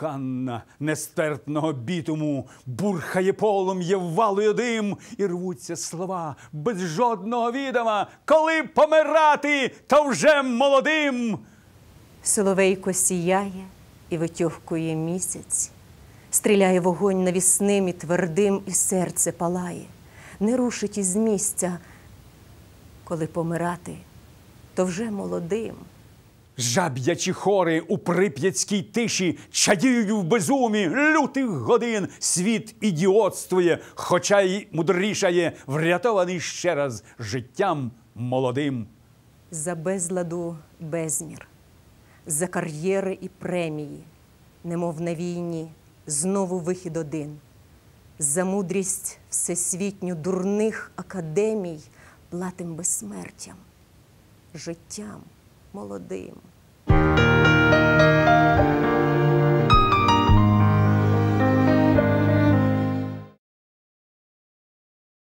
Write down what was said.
Неканна нестерпного бітуму, бурхає полум'я, валує дим, і рвуться слова без жодного відома. Коли помирати, то вже молодим. Соловейко сіяє і витьохкує місяць, стріляє вогонь навісним і твердим, і серце палає, не рушить із місця. Коли помирати, то вже молодим. Жаб'ячі хори у прип'ятській тиші чадіють в безумі лютих годин. Світ ідіотствує, хоча й мудрішає, врятований ще раз життям молодим. За безладу безмір, за кар'єри і премії, немов на війні, знову вихід один. За мудрість всесвітню дурних академій платим безсмертям, життям молодим.